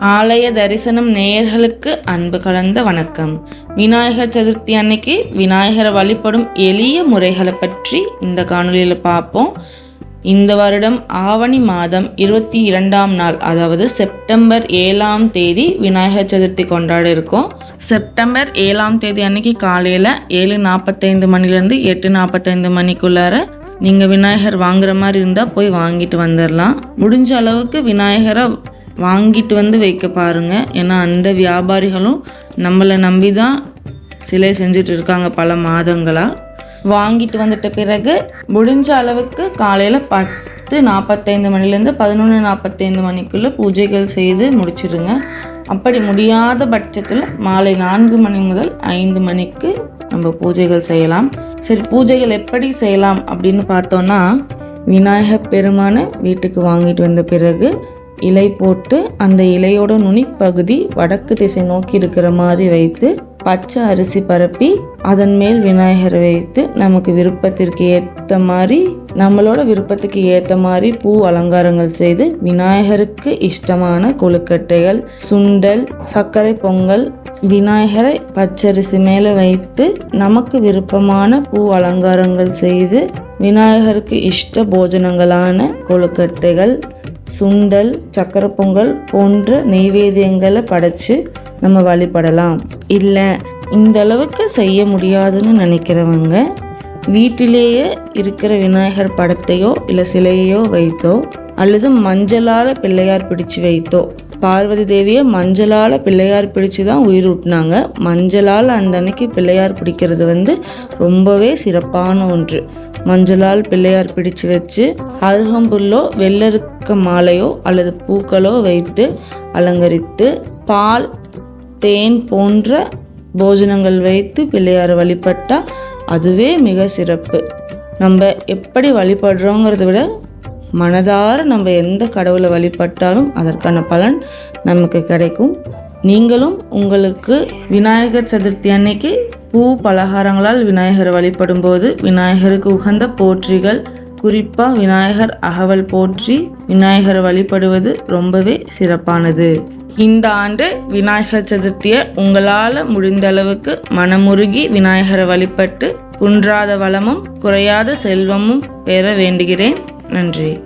ஆலய தரிசனம் நேயர்களுக்கு அன்பு கலந்த வணக்கம். விநாயகர் சதுர்த்தி அன்னைக்கு விநாயகரை வழிபடும் எளிய முறைகளை பற்றி இந்த காணொலியில் பார்ப்போம். இந்த வருடம் ஆவணி மாதம் இருபத்தி இரண்டாம் நாள் அதாவது செப்டம்பர் ஏழாம் தேதி விநாயகர் சதுர்த்தி கொண்டாட இருக்கோம். செப்டம்பர் ஏழாம் தேதி அன்னைக்கு காலையில் ஏழு நாற்பத்தைந்து மணிலேருந்து எட்டு நாற்பத்தைந்து மணிக்குள்ளார நீங்கள் விநாயகர் வாங்குற மாதிரி இருந்தால் போய் வாங்கிட்டு வந்துடலாம் முடிஞ்ச அளவுக்கு விநாயகரை வாங்கிட்டு வந்து வைக்க பாருங்கள் ஏன்னா அந்த வியாபாரிகளும் நம்மளை நம்பி தான் சிலை செஞ்சுட்டு இருக்காங்க பல மாதங்களாக வாங்கிட்டு வந்துட்ட பிறகு முடிஞ்ச அளவுக்கு காலையில் பத்து நாற்பத்தைந்து மணிலேருந்து பதினொன்று நாற்பத்தைந்து மணிக்குள்ளே பூஜைகள் செய்து முடிச்சிடுங்க அப்படி முடியாத பட்சத்தில் மாலை நான்கு மணி முதல் ஐந்து மணிக்கு நம்ம பூஜைகள் செய்யலாம். சரி பூஜைகள் எப்படி செய்யலாம் அப்படின்னு பார்த்தோன்னா விநாயகர் பெருமானை வீட்டுக்கு வாங்கிட்டு வந்த பிறகு இலை போட்டு அந்த இலையோட நுனிப்பகுதி வடக்கு திசை நோக்கி இருக்கிற மாதிரி வைத்து பச்சை அரிசி பரப்பி அதன் மேல் விநாயகர் வைத்து நமக்கு விருப்பத்திற்கு ஏற்ற மாதிரி நம்மளோட விருப்பத்துக்கு ஏற்ற மாதிரி பூ அலங்காரங்கள் செய்து விநாயகருக்கு இஷ்டமான கொழுக்கட்டைகள் சுண்டல் சர்க்கரை பொங்கல் விநாயகரை பச்சரிசி மேலே வைத்து நமக்கு விருப்பமான பூ அலங்காரங்கள் செய்து விநாயகருக்கு இஷ்ட போஜனங்களான கொழுக்கட்டைகள் சுண்டல் சக்கரை பொங்கல் போன்ற நெய்வேதியங்களை படைச்சு நம்ம வழிபடலாம். இல்லை இந்த அளவுக்கு செய்ய முடியாதுன்னு நினைக்கிறவங்க வீட்டிலேயே இருக்கிற விநாயகர் படத்தையோ இல்லை சிலையையோ வைத்தோ அல்லது மஞ்சளால் பிள்ளையார் பிடிச்சு வைத்தோ பார்வதி தேவியை மஞ்சளால் பிள்ளையார் பிடிச்சு தான் உயிர் ஊட்டினாங்க. மஞ்சளால் அந்த அன்னைக்கு பிள்ளையார் பிடிக்கிறது வந்து ரொம்பவே சிறப்பான ஒன்று. மஞ்சளால் பிள்ளையார் பிடிச்சு வச்சு அருகம்புல்லோ வெள்ளருக்க மாலையோ அல்லது பூக்களோ வைத்து அலங்கரித்து பால் தேன் போன்ற போஜனங்கள் வைத்து பிள்ளையாரை வழிபட்டால் அதுவே மிக சிறப்பு. நம்ம எப்படி வழிபடுறோங்கிறத விட மனதார நம்ம எந்த கடவுளை வழிபட்டாலும் அதற்கான பலன் நமக்கு கிடைக்கும். நீங்களும் உங்களுக்கு விநாயகர் சதுர்த்தி அன்னைக்கு பூ பலகாரங்களால் விநாயகர் வழிபடும் போது விநாயகருக்கு உகந்த போற்றிகள் குறிப்பாக விநாயகர் அகவல் போற்றி விநாயகர் வழிபடுவது ரொம்பவே சிறப்பானது. இந்த ஆண்டு விநாயகர் சதுர்த்தியை உங்களால் முடிந்த அளவுக்கு மனமுருகி விநாயகரை வழிபட்டு குன்றாத வளமும் குறையாத செல்வமும் பெற வேண்டுகிறேன். நன்றி.